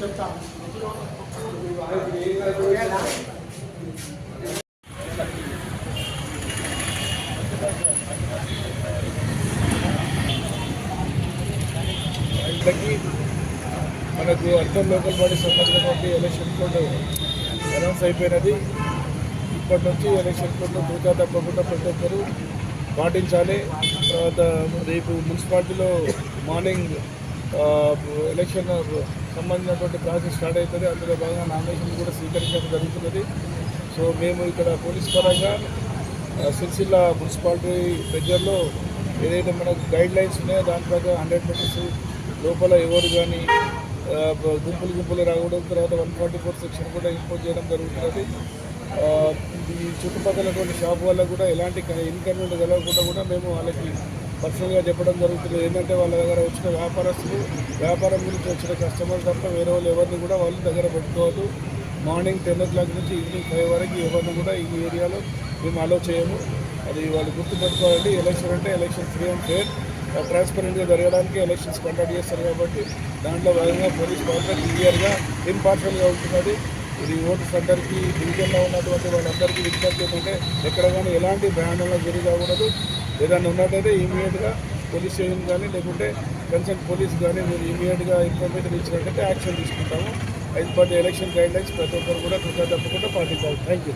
చెప్తా ఇప్పటికీ మనకు అర్థం లోకల్ బాడీ సంబంధించినటువంటి ఎలక్షన్ కోడ్ అనౌన్స్ అయిపోయినది. ఇప్పటి నుంచి ఎలక్షన్ కోడ్ను దూకా తప్పకుండా ప్రతి ఒక్కరు పాటించాలి. తర్వాత రేపు మున్సిపాలిటీలో మార్నింగ్ ఎలక్షన్ సంబంధించినటువంటి ప్రాసెస్ స్టార్ట్ అవుతుంది. అందులో భాగంగా నామినేషన్ కూడా స్వీకరించడం జరుగుతున్నది. సో మేము ఇక్కడ పోలీస్ పరంగా సిరిసిల్ల మున్సిపాలిటీ దగ్గరలో ఏదైతే మనకు గైడ్ లైన్స్ ఉన్నాయో దాని ప్రకారం హండ్రెడ్ పర్సెంట్ లోపల ఎవరు కానీ గుంపులు గుంపులు రావడం తర్వాత వన్ ఫార్టీ ఫోర్ సెక్షన్ కూడా ఇంపోజ్ చేయడం జరుగుతున్నది. ఈ చుట్టుపక్కల షాప్ వల్ల కూడా ఎలాంటి ఇన్కన్వీనియంట్ కలగకుండా కూడా మేము వాళ్ళకి పర్సనల్గా చెప్పడం జరుగుతుంది. ఏంటంటే వాళ్ళ దగ్గర వచ్చిన వ్యాపారస్తులు వ్యాపారం గురించి వచ్చిన కస్టమర్ తప్ప వేరే వాళ్ళు ఎవరిని కూడా వాళ్ళ దగ్గర పెట్టుకోవద్దు. మార్నింగ్ టెన్ ఓ క్లాక్ నుంచి ఈవినింగ్ ఫైవ్ వరకు ఎవరిని కూడా ఈ ఏరియాలో మేము అలో చేయము. అది వాళ్ళు గుర్తుపెట్టుకోవాలండి. ఎలక్షన్ అంటే ఎలక్షన్ ఫ్రీ అండ్ ఫేర్ ట్రాన్స్పరెంట్గా జరగడానికి ఎలక్షన్స్ కండక్ట్ చేస్తారు కాబట్టి దాంట్లో భాగంగా పోలీస్ కాంట్రాక్ట్ క్లియర్గా ఇంపార్షియల్గా ఉంటున్నది. ఇది ఓటర్స్ అందరికీ డివిజన్లో ఉన్నటువంటి వాళ్ళందరికీ విజ్ఞప్తి ఏంటంటే ఎక్కడ కానీ ఎలాంటి భయానంగా గురి కాకూడదు ఏదైనా ఉన్నట్టయితే ఇమీడియట్గా పోలీస్ స్టేషన్ కానీ లేకుంటే కన్సర్న్ పోలీస్ కానీ మీరు ఇమీడియట్గా ఇన్ఫర్మేషన్ ఇచ్చినట్టయితే యాక్షన్ తీసుకుంటాము. అయితే పర్ ఎలక్షన్ గైడ్ లైన్స్ ప్రతి ఒక్కరు కూడా కృతజ్ఞత తప్పకుండా పాటించాలి. Thank you